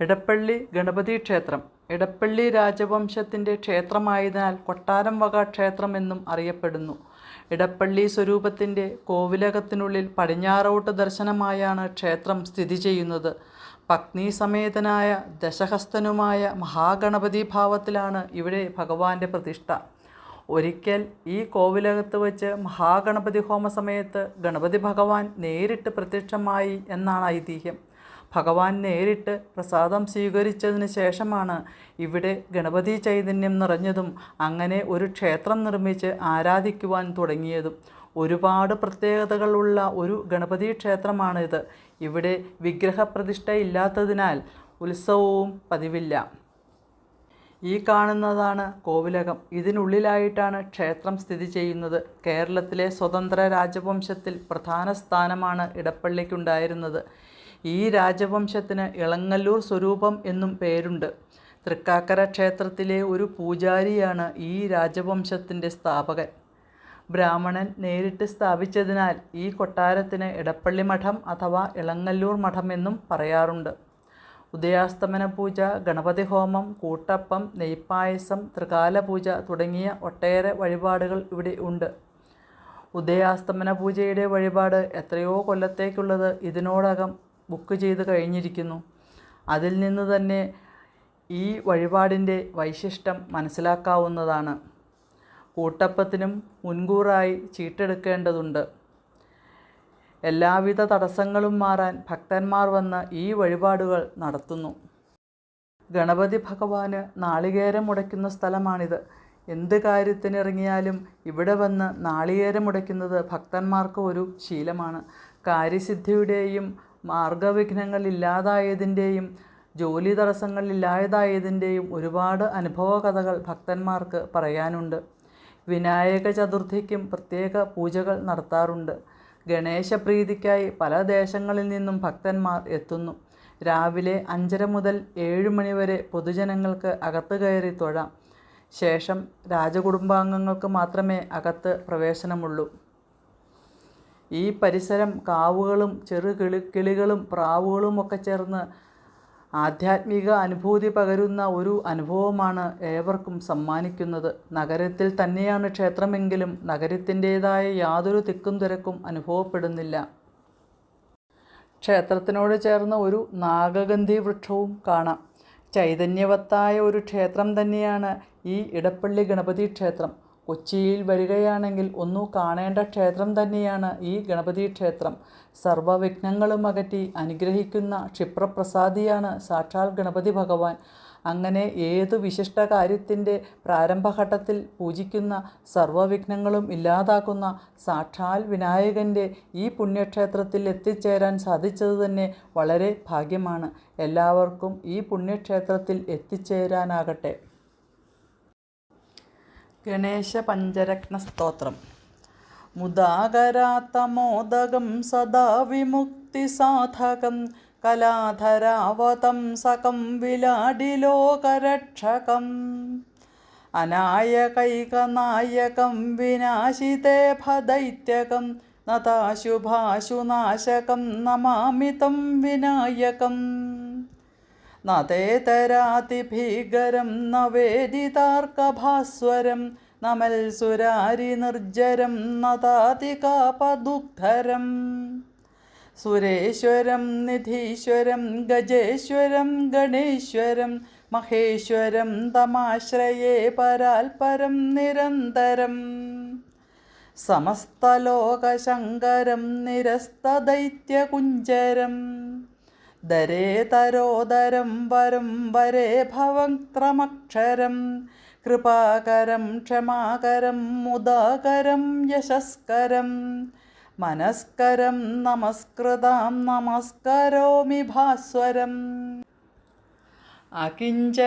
ഇടപ്പള്ളി ഗണപതി ക്ഷേത്രം. ഇടപ്പള്ളി രാജവംശത്തിന്റെ ക്ഷേത്രമായതിനാൽ കൊട്ടാരം വക ക്ഷേത്രം എന്നും അറിയപ്പെടുന്നു. ഇടപ്പള്ളി സ്വരൂപത്തിന്റെ കോവിലകത്തിനുള്ളിൽ പടിഞ്ഞാറോട്ട് ദർശനമായാണ് ക്ഷേത്രം സ്ഥിതി ചെയ്യുന്നത്. പത്നി സമേതനായ ദശഹസ്തനുമായ മഹാഗണപതി ഭാവത്തിലാണ് ഇവിടെ ഭഗവാന്റെ പ്രതിഷ്ഠ. ഒരിക്കൽ ഈ കോവിലകത്ത് വച്ച് മഹാഗണപതി ഹോമ സമയത്ത് ഗണപതി ഭഗവാൻ നേരിട്ട് പ്രത്യക്ഷമായി എന്നാണ് ഐതിഹ്യം. ഭഗവാൻ നേരിട്ട് പ്രസാദം സ്വീകരിച്ചതിന് ശേഷമാണ് ഇവിടെ ഗണപതി ചൈതന്യം നിറഞ്ഞതും അങ്ങനെ ഒരു ക്ഷേത്രം നിർമ്മിച്ച് ആരാധിക്കുവാൻ തുടങ്ങിയതും. ഒരുപാട് പ്രത്യേകതകളുള്ള ഒരു ഗണപതി ക്ഷേത്രമാണിത്. ഇവിടെ വിഗ്രഹപ്രതിഷ്ഠ ഇല്ലാത്തതിനാൽ ഉത്സവവും പതിവില്ല. ഈ കാണുന്നതാണ് കോവിലകം. ഇതിനുള്ളിലായിട്ടാണ് ക്ഷേത്രം സ്ഥിതി ചെയ്യുന്നത്. കേരളത്തിലെ സ്വതന്ത്ര രാജവംശത്തിൽ പ്രധാന സ്ഥാനമാണ് ഇടപ്പള്ളിക്കുണ്ടായിരുന്നത്. ഈ രാജവംശത്തിന് ഇളങ്ങല്ലൂർ സ്വരൂപം എന്നും പേരുണ്ട്. തൃക്കാക്കര ക്ഷേത്രത്തിലെ ഒരു പൂജാരിയാണ് ഈ രാജവംശത്തിന്റെ സ്ഥാപകൻ. ബ്രാഹ്മണൻ നേരിട്ട് സ്ഥാപിച്ചതിനാൽ ഈ കൊട്ടാരത്തിന് ഇടപ്പള്ളി മഠം അഥവാ ഇളങ്ങല്ലൂർ മഠം എന്നും പറയാറുണ്ട്. ഉദയാസ്തമന പൂജ ഗണപതി ഹോമം കൂട്ടപ്പം നെയ്പ്പായസം ത്രികാല പൂജ തുടങ്ങിയ ഒട്ടേറെ വഴിപാടുകൾ ഇവിടെ ഉണ്ട്. ഉദയാസ്തമന പൂജയുടെ വഴിപാട് എത്രയോ കൊല്ലത്തേക്കുള്ളത് ഇതിനോടകം ബുക്ക് ചെയ്ത് കഴിഞ്ഞിരിക്കുന്നു. അതിൽ നിന്ന് തന്നെ ഈ വഴിപാടിന്റെ വൈശിഷ്ടം മനസ്സിലാക്കാവുന്നതാണ്. കൂട്ടപ്പത്തിനും മുൻകൂറായി ചീട്ടെടുക്കേണ്ടതുണ്ട്. എല്ലാവിധ തടസ്സങ്ങളും മാറാൻ ഭക്തന്മാർ വന്ന് ഈ വഴിപാടുകൾ നടത്തുന്നു. ഗണപതി ഭഗവാന് നാളികേരം മുടയ്ക്കുന്ന സ്ഥലമാണിത്. എന്ത് കാര്യത്തിനിറങ്ങിയാലും ഇവിടെ വന്ന് നാളികേരം മുടയ്ക്കുന്നത് ഭക്തന്മാർക്ക് ഒരു ശീലമാണ്. കാര്യസിദ്ധിയുടെയും മാർഗവിഘ്നങ്ങൾ ഇല്ലാതായതിന്റെയും ജോലി തടസ്സങ്ങൾ ഇല്ലാതായതിന്റെയും ഒരുപാട് അനുഭവ കഥകൾ ഭക്തന്മാർക്ക് പറയാനുണ്ട്. വിനായക ചതുർത്ഥിക്കും പ്രത്യേക പൂജകൾ നടത്താറുണ്ട്. ഗണേശപ്രീതിക്കായി പല ദേശങ്ങളിൽ നിന്നും ഭക്തന്മാർ എത്തുന്നു. രാവിലെ അഞ്ചര മുതൽ ഏഴ് മണിവരെ പൊതുജനങ്ങൾക്ക് അകത്ത് കയറി തൊഴാം. ശേഷം രാജകുടുംബാംഗങ്ങൾക്ക് മാത്രമേ അകത്ത് പ്രവേശനമുള്ളൂ. ഈ പരിസരം കാവുകളും ചെറു കിളി കിളികളും പ്രാവുകളും ഒക്കെ ചേർന്ന് ആധ്യാത്മിക അനുഭൂതി പകരുന്ന ഒരു അനുഭവമാണ് ഏവർക്കും സമ്മാനിക്കുന്നത്. നഗരത്തിൽ തന്നെയാണ് ക്ഷേത്രമെങ്കിലും നഗരത്തിന്റേതായ യാതൊരു തിക്കും തിരക്കും അനുഭവപ്പെടുന്നില്ല. ക്ഷേത്രത്തിനോട് ചേർന്ന ഒരു നാഗഗന്ധി വൃക്ഷവും കാണാം. ചൈതന്യവത്തായ ഒരു ക്ഷേത്രം തന്നെയാണ് ഈ ഇടപ്പള്ളി ഗണപതി ക്ഷേത്രം. കൊച്ചിയിൽ വരികയാണെങ്കിൽ ഒന്നു കാണേണ്ട ക്ഷേത്രം തന്നെയാണ് ഈ ഗണപതി ക്ഷേത്രം. സർവവിഘ്നങ്ങളും അകറ്റി അനുഗ്രഹിക്കുന്ന ക്ഷിപ്രപ്രസാദിയാണ് സാക്ഷാൽ ഗണപതി ഭഗവാൻ. അങ്ങനെ ഏതു വിശിഷ്ട കാര്യത്തിന്റെ പ്രാരംഭഘട്ടത്തിൽ പൂജിക്കുന്ന സർവവിഘ്നങ്ങളും ഇല്ലാതാക്കുന്ന സാക്ഷാൽ വിനായകന്റെ ഈ പുണ്യക്ഷേത്രത്തിൽ എത്തിച്ചേരാൻ സാധിച്ചത് തന്നെ വളരെ ഭാഗ്യമാണ്. എല്ലാവർക്കും ഈ പുണ്യക്ഷേത്രത്തിൽ എത്തിച്ചേരാനാകട്ടെ. ഗണേശ പഞ്ചരത്ന സ്തോത്രം മുദാകരാത്തമോദകം സദാ വിമുക്തി സാധകം കലാധരാവതംസകം വിലാടിലോകരക്ഷകം. അനായകൈകനായകം വിനാശിതേ ഭദൈത്യകം. നതാശുഭാശുനാശകം നമാമിതം വിനായകം. നതേതരാതിഭീകരം നവേദിതാർക്കഭാസ്വരം നമൽസുരാരി നിർജരം നതാതികാപദുഗ്ധരം സുരേശ്വരം നിധീശ്വരം ഗജേശ്വരം ഗണേശ്വരം മഹേശ്വരം തമാശ്രയേ പരാൽപരം നിരന്തരം. സമസ്തലോകശങ്കരം നിരസ്തദൈത്യകുഞ്ചരം ദരേതരോദരം വരം വരേ ഭവക്രമക്ഷരം കൃപാകരം ക്ഷമാകരം മുദാകരം യശസ്കരം. മനസ്കരം നമസ്കൃതാം നമസ്കരോമി ഭാസ്വരം. അകിഞ്ചനാർത്തിമാർജനം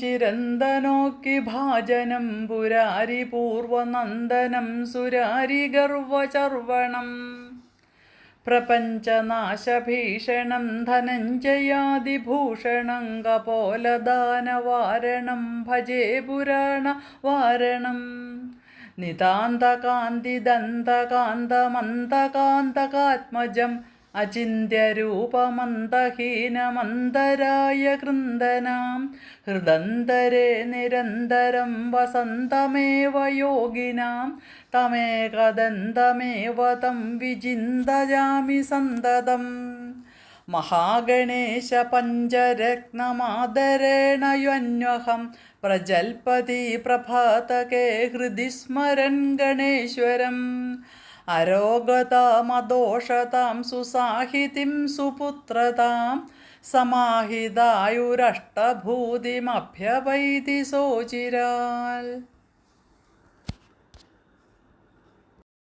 ചിരന്തനോക്കി ഭാജനം പുരാരി പൂർവനന്ദനം സുരാരി ഗർവചർവണം പ്രപഞ്ചനാശഭീഷണം ധനഞ്ജയാദിഭൂഷണം കപോലദാനവാരണം ഭജേ പുരാണവാരണം നിതാന്തകാന്തിദന്തകാന്തമന്തകാന്തകാത്മജം അചിന്യരൂപമന്തഹീനമന്തരായ കൃന്ദനാം. ഹൃദന്തരെ നിരന്തരം വസന്തമേവ യോഗിനാം. തമേകദന്തമേവ തം വിചിന്തയാമി സന്തതം. മഹാഗണേശ പഞ്ചരത്നമാദരേണ യന്വഹം പ്രജൽപതി പ്രഭാതകേ ഹൃദി സ്മരൻ ഗണേശ്വരം. അരോഗതാമദോഷതാം സുസാഹിതിം സുപുത്രതാം സമാഹിതായുരഷ്ടഭൂതിമഭ്യവൈതി സോചിരാൽ.